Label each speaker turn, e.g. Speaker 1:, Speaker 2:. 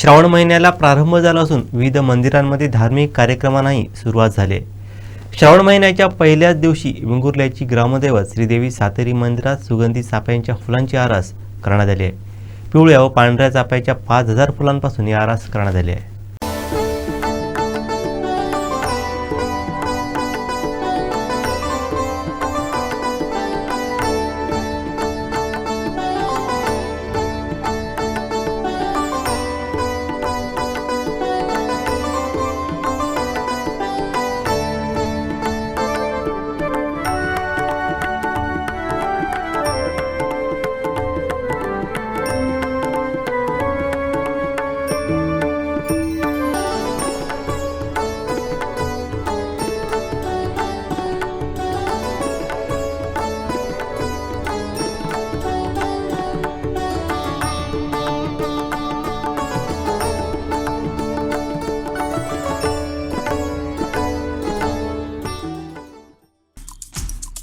Speaker 1: श्रावण महिन्याला प्रारंभ झाला असून विविध मंदिरांमध्ये धार्मिक कार्यक्रमांनाही सुरुवात झाली. श्रावण महिन्याच्या पहिल्याच दिवशी वेंगुर्ल्याची ग्रामदैवत श्रीदेवी सातेरी मंदिरात सुगंधी चाफ्यांच्या फुलांची आरास करण्यात आली आहे. पिवळ्या व पांढऱ्या चाफ्याच्या पाच हजार फुलांपासून ही आरास करण्यात आली आहे.